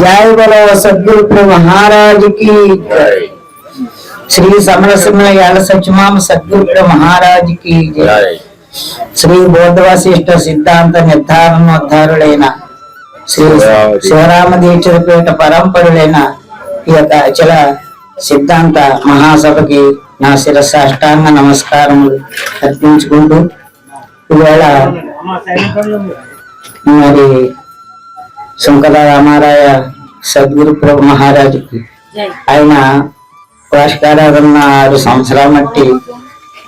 జాయబల సద్గురు మహారాజుకి. శ్రీ సమరసింహ యాల సత్యమామ సద్గురు మహారాజుకి. శ్రీ బోధవశిష్ట సిద్ధాంత నిర్ధారణోద్ధారులైన శ్రీ శివరామ దీక్షపీఠ పరంపరులైన ఈ యొక్క అచల సిద్ధాంత మహాసభకి నా శిరస్సు అష్టాంగ నమస్కారములు అర్పించుకుంటూ ఈవేళ మరి శంకర రామారాయ సద్గురు ప్రభు మహారాజుకి. ఆయన పోషకారాధన ఆరు సంవత్సరాల మట్టి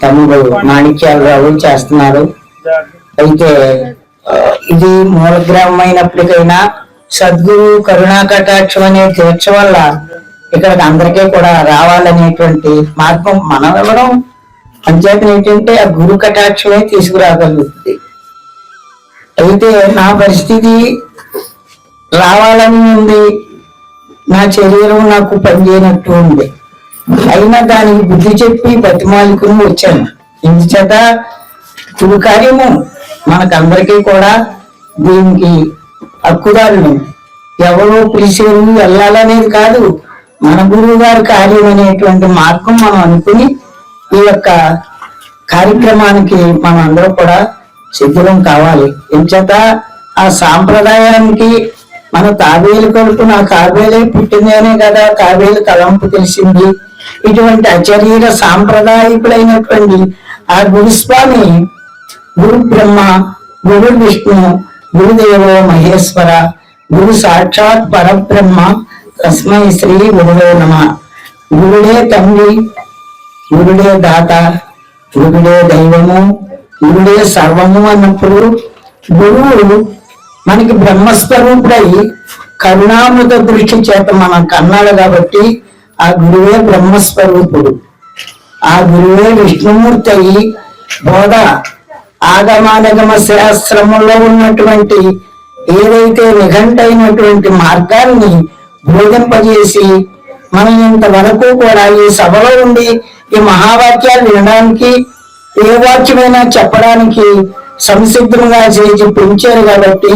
తమ్ముడు మాణిక్యాలరావు చేస్తున్నారు. అయితే ఇది మూల గ్రామం అయినప్పటికైనా సద్గురు కరుణా కటాక్షం అనే తీర్చ వల్ల ఇక్కడికి అందరికీ కూడా రావాలనేటువంటి మార్గం మనం ఇవ్వడం అంచేత ఏంటంటే ఆ గురు కటాక్షమే తీసుకురాగలుగుతుంది. అయితే నా పరిస్థితి రావాలని ఉంది. నా శరీరం నాకు పనిచేయనట్టు ఉంది. అయినా దానికి బుద్ధి చెప్పి బతిమాలికుని వచ్చాను. ఎందుచేత కుడి కార్యము మనకందరికీ కూడా దీనికి హక్కుదారులు. ఎవరో పిలిచేరు వెళ్ళాలనేది కాదు మన గురువు గారి కార్యం అనేటువంటి మార్గం మనం అనుకుని ఈ యొక్క కార్యక్రమానికి మనం అందరూ కూడా సిద్ధం కావాలి. ఎంచేత ఆ సాంప్రదాయానికి మన తాబేలు కొడుకు నా కాబేలే పుట్టిందేనే కదా కాబేలు తలంపు తెలిసింది. ఇటువంటి అచరీర సాంప్రదాయకుడైనటువంటి ఆ గురుస్వామి గురు బ్రహ్మ గురు విష్ణు గురుదేవో మహేశ్వర గురు సాక్షాత్ పరబ్రహ్మ తస్మై శ్రీ గురువే నమ. గురుడే తండ్రి గురుడే దాత గురుడే దైవము గురుడే సర్వము అన్నప్పుడు గురువు మనకి బ్రహ్మస్వరూపుడై కరుణామృత దృష్టి చేత మనం కన్నాడు కాబట్టి ఆ గురువే బ్రహ్మస్వరూపుడు. ఆ గురువే విష్ణుమూర్తి అయి బోధ ఆగమానగమ శాస్త్రములో ఉన్నటువంటి ఏదైతే నిఘంటైనటువంటి మార్గాన్ని బోధింపజేసి మనం ఇంతవరకు కూడా ఈ సభలో ఉండి ఈ మహావాక్యాలు వినడానికి ఏ వాక్యమైనా చెప్పడానికి సంసిద్ధంగా చేసి పెంచారు కాబట్టి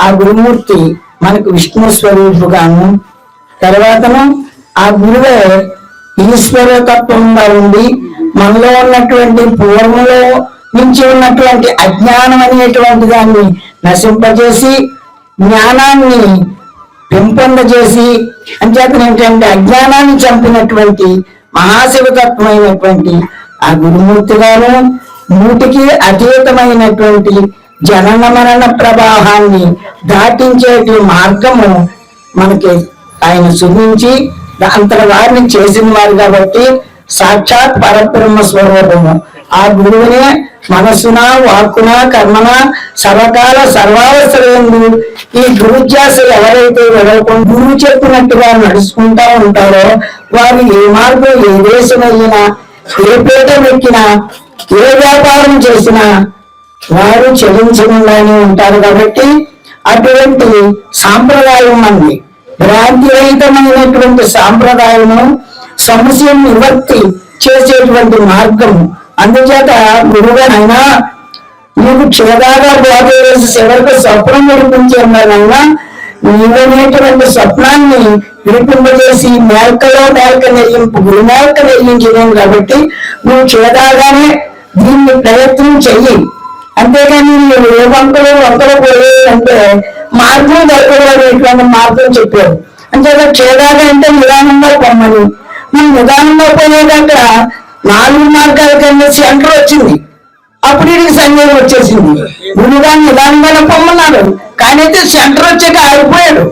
ఆ గురుమూర్తి మనకు విష్ణు స్వరూపుగాను తర్వాతను ఆ గురువే ఈశ్వర తత్వంగా ఉండి మనలో ఉన్నటువంటి పూర్వంలో నుంచి ఉన్నటువంటి అజ్ఞానం అనేటువంటి దాన్ని నశింపజేసి జ్ఞానాన్ని పెంపొందజేసి అంచేత ఏంటంటే అజ్ఞానాన్ని చంపినటువంటి మహాశివతత్వమైనటువంటి ఆ గురుమూర్తి గారు నూటికి అతీతమైనటువంటి జనన మరణ ప్రవాహాన్ని దాటించేటి మార్గము మనకి ఆయన చూపించి అంతటి వారిని చేసిన వారు కాబట్టి సాక్షాత్ పరబ్రహ్మ స్వరూపము. ఆ గురువునే మనసున వాక్కున కర్మన సర్వకాల సర్వావసరందు ఈ గురుధ్యాస ఎవరైతే వెళ్ళకుండా గురువు చెప్పినట్టుగా నడుచుకుంటా ఉంటారో వారు ఏ మార్గం ఏ దేశం వెళ్ళినా ఏ పీఠం ఎక్కినా ఏ వ్యాపారం చేసినా వారు చెల్లించకుండానే ఉంటారు కాబట్టి అటువంటి సాంప్రదాయం అంది. భ్రాంతిరహితమైనటువంటి సాంప్రదాయము సమస్యను నివర్తి చేసేటువంటి మార్గం అందుచేత గురువునైనా నీకు క్షేదాగా బోధ చివరికి స్వప్నం విడిపించారైనా నీవనేటువంటి స్వప్నాన్ని విడిపింపజేసి మేల్కలో మేల్క నెయ్యింపు గురుమేల్క మేల్క కాబట్టి నువ్వు క్షేదాగానే దీన్ని ప్రయత్నం చెయ్యి. అంతేగాని నువ్వు ఏ వంకలు వంకలు పోయి అంటే మార్గం దొరకలేటువంటి మార్గం చెప్పారు అంతేగా క్షేదాగా అంటే నిదానంగా పొమ్మని. మనం నిదానంగా పోయేదాక నాలుగు మార్గాల కన్నా సెంటర్ వచ్చింది. అప్పుడు వీడికి సందేహం వచ్చేసింది. గురుగా నిదానంగానే పొమ్మన్నారు కానీ అయితే సెంటర్ వచ్చాక ఆగిపోయాడు.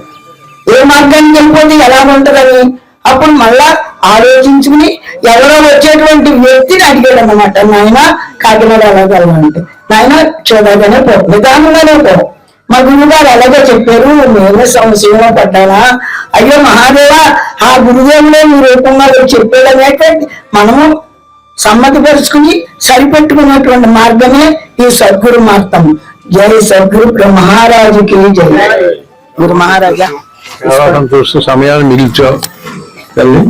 ఏ మార్గానికి వెళ్ళిపోతే ఎలా ఉంటదని? అప్పుడు మళ్ళా ఆలోచించుకుని ఎవరో వచ్చేటువంటి వ్యక్తిని అడిగాడు అనమాట నాయన కాకినాడ వెళ్ళగలమంటే నాయన చూడగానే పో నిదానంగానే పో. మా గురువు గారు అలాగే చెప్పారు నేనే సంశయంలో పడ్డానా? అయ్యో మహాదేవ ఆ గురుదేవులే మీ రూపంగా చెప్పాడు అనేటువంటి మనము సమ్మతిపరుచుకుని సరిపెట్టుకున్నటువంటి మార్గమే ఈ సద్గురు మార్గం జై సద్గురు మహారాజుకి జై. గురు మహారాజా. వ్యవహారం చూస్తూ సమయాన్ని మిగిల్చావు తల్లి